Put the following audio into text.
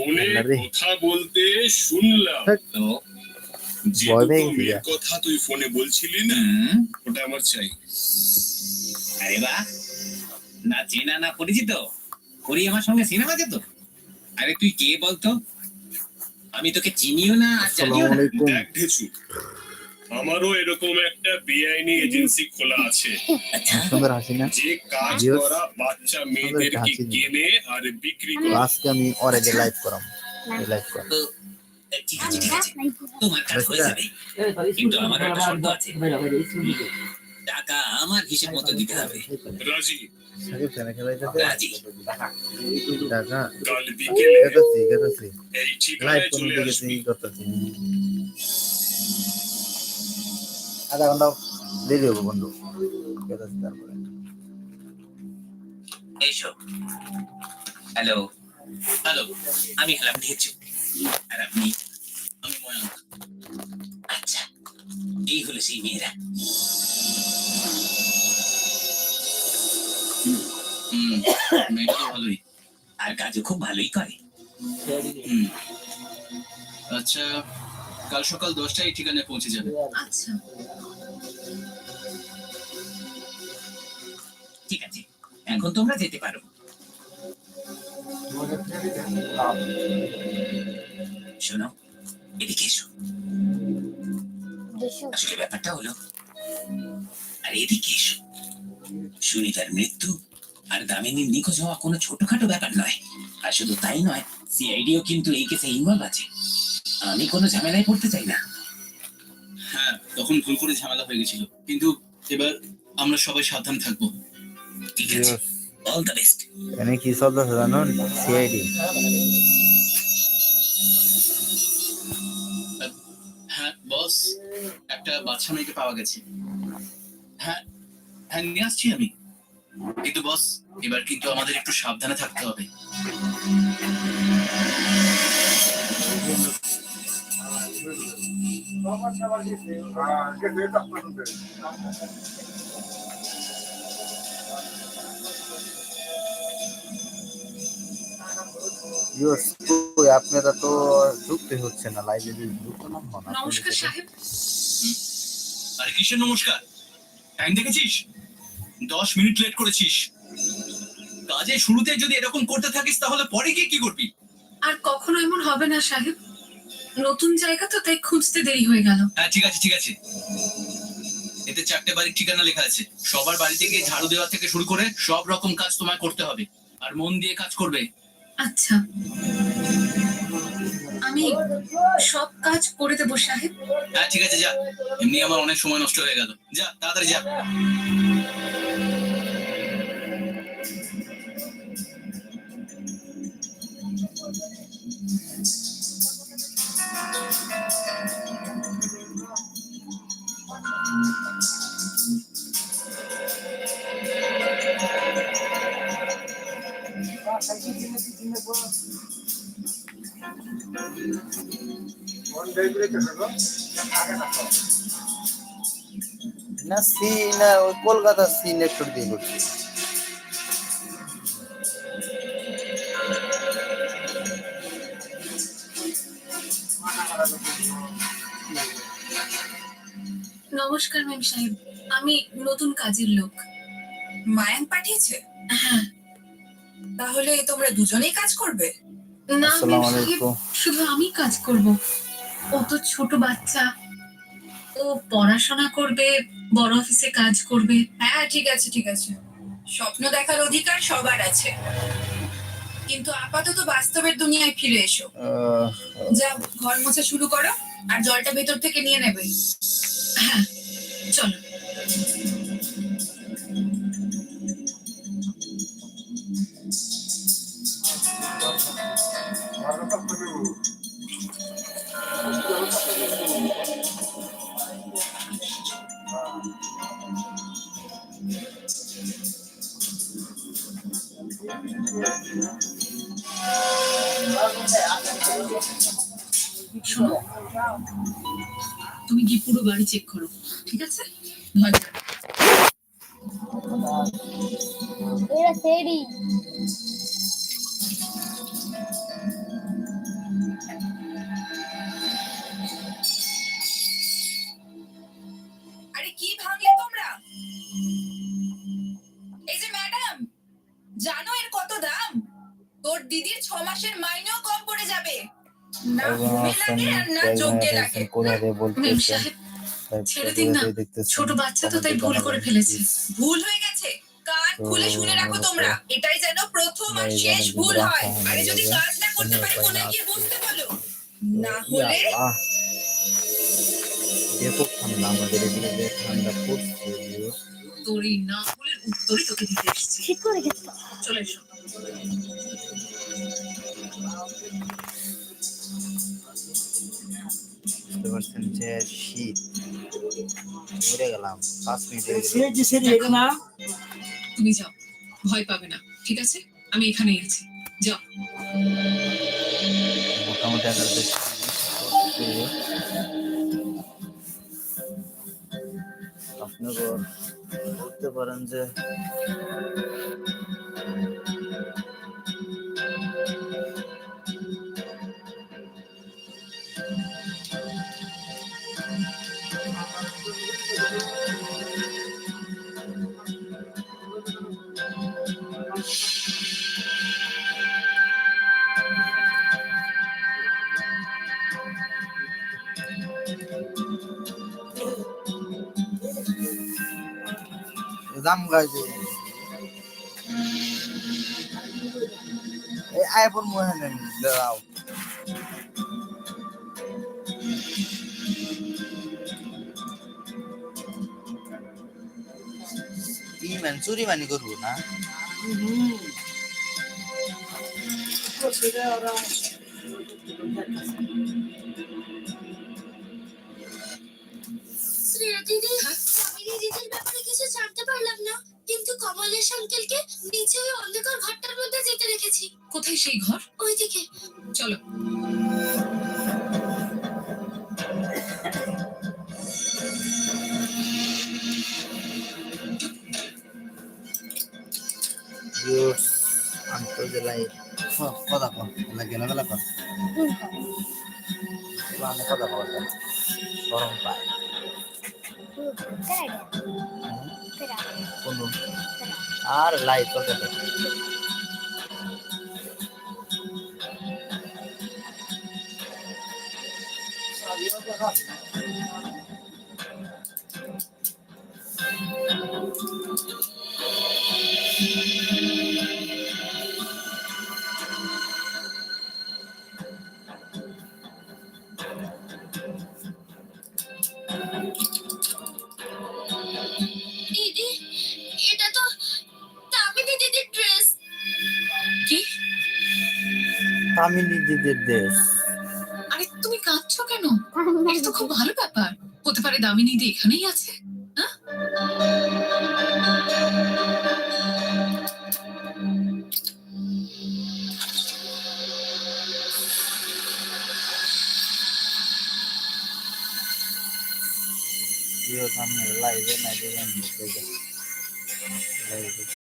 ফোনে কথা বলতে শুনলাম। যে ভয় দুটো পেয়ে গেছি। মেয়ের কথা তুই ফোনে বলছিলি না ওটা আমার চাই। আরে বাহ না চেনা না পরিচিত? করি আমার সঙ্গে সিনেমা যেত আরে তুই কে বলতো? আমি তোকে চিনিও না আর জানিও না। আমারও এরকম একটা বেআইনি এজেন্সি খোলা আছে। আচ্ছা। সুন্দর হাসি না? যে কাজ. করা বাচ্চা মেয়েদেরকে। কেনে আর বিক্রি করে। আজকে আমি অরেগে লাইভ করাম। লাইভ করাম। তো ঠিক আছে ঠিক আছে। তোমার কাজ হয়ে যাবে। কিন্তু আমার একটা শর্ত আছে। টাকা আমার হিসেব মতো দিতে হবে। রাজি। কাল বিকেলে এই লাইভ ঠিকানায় চলে আসবি। আধা ঘণ্টা দেরি হবে বন্ধু। তারপরে। এসো হ্যালো। হ্যালো, আমি হলাম ঢেচু আর আপনি? আমি ময়ঙ্ক আচ্ছা এই হলো সেই মেয়েরা। মেয়েটা ভালোই। আর কাজও খুব ভালোই করে। আচ্ছা কাল সকাল দশটায় এই ঠিকানায় পৌঁছে যাবে। আচ্ছা। ঠিক আছে এখন তোমরা যেতে পারো। শোনো এদিকে এসো। আসলে ব্যাপারটা হলো আর এদিকে এসো। সুনিতার মৃত্যু আর দামিনীর নিখোঁজ হওয়া কোনো ছোটখাটো ব্যাপার নয়। আর শুধু তাই নয় সিআইডিও কিন্তু এই কেসে ইনভলভ আছে। আমি কোনো ঝামেলায় পড়তে চাই না। হ্যাঁ তখন ভুল করে ঝামেলা হয়ে গেছিল। কিন্তু এবার আমরা সবাই সাবধান থাকব। ঠিক আছে? অল দ্য বেস্ট এখানে কি চলতেছে জানো? সিআইডি হ্যাঁ বস একটা বাচ্চা মেয়েকে পাওয়া গেছে। হ্যাঁ হ্যাঁ নিয়ে আসছি আমি। কিন্তু বস এবার কিন্তু আমাদের একটু সাবধানে থাকতে হবে। আপনারা তো যুক্ত হচ্ছে না লাইভে যদি যুক্ত না নমস্কার সাহেব। আরে কিসের নমস্কার? টাইম দেখেছিস? দশ মিনিট লেট করেছিস। কাজে শুরুতে যদি এরকম করতে থাকিস তাহলে পরে গিয়ে কি করবি? আর কখনো এমন হবে না সাহেব। নতুন জায়গা তো তাই খুঁজতে দেরি হয়ে গেল। হ্যাঁ ঠিক আছে ঠিক আছে। এতে চারটে বাড়ির ঠিকানা লেখা আছে। সবার বাড়িতে গিয়ে ঝাড়ু দেওয়া থেকে শুরু করে সব রকম কাজ তোমায় করতে হবে। আর মন দিয়ে কাজ করবে। আচ্ছা। আমি সব কাজ করে দেবো সাহেব। হ্যাঁ ঠিক আছে যা। এমনি আমার অনেক সময় নষ্ট হয়ে গেল। যা তাড়াতাড়ি যা। না সি না ওই কলকাতা সি নেটওয়ার্ক দিয়ে করছি নমস্কার ম্যাম সাহেব আমি নতুন কাজের লোক। মায়াঙ্ক পাঠিয়েছে? হ্যাঁ। তাহলে তোমরা দুজনেই কাজ করবে? না ম্যাম সাহেব শুধু আমি কাজ করব। ও তো ছোট বাচ্চা। ও পড়াশোনা করবে বড় অফিসে কাজ করবে। হ্যাঁ ঠিক আছে ঠিক আছে। স্বপ্ন দেখার অধিকার সবার আছে। কিন্তু আপাতত বাস্তবের দুনিয়ায় ফিরে এসো। যা ঘর মোছা শুরু করো আর জলটা ভেতর থেকে নিয়ে নেবে। হ্যাঁ। চলো। শোনো তুমি গিয়ে পুরো বাড়ি চেক করো ঠিক আছে ভয় এরা না। ছোট বাচ্চা তো তাই ভুল করে ফেলেছে। ভুল হয়ে গেছে। কান খুলে শুনে রাখো তোমরা। এটাই যেন প্রথম আর শেষ ভুল হয়। আরে যদি কাজ না করতে পারে মনে না? গিয়ে। বুঝতে বলো। না হলে এত ঠান্ডা আমাদের এখানে যে ঠান্ডা পড়ছে যে। না ভুলের উত্তরই তোকে দিতে এসেছি। ঠিক করে গেছো চলে এসো। বুঝতে পারছেন যে শীত। মরে গেলাম পাঁচ মিনিট তুমি যাও ভয় পাবে না ঠিক আছে? আমি এখানেই আছি যাও। মোটামুটি এগারোটা আপনাকে বলতে পারেন যে দাম গাইছে এই আইফোন মোহন দাও ই মান চুরি মানি করব না শ্রেয়া দিদি আমি দিদির ব্যাপারে কিছু জানতে পারলাম না কিন্তু কমলেশ আঙ্কেলকে নিচে ওই অন্ধকার ঘরটার মধ্যে যেতে রেখেছি কোথায় সেই ঘর? ওইদিকে চলো। গরম পায়। আর লাইট কথা দিদি তামিলি দিদির দেশ। আরে তুমি কাঁদছো কেন? এটা তো খুব ভালো ব্যাপার। হতে পারে দামিনী দি এখানেই আছে লাইভে না দিবেন লাইভে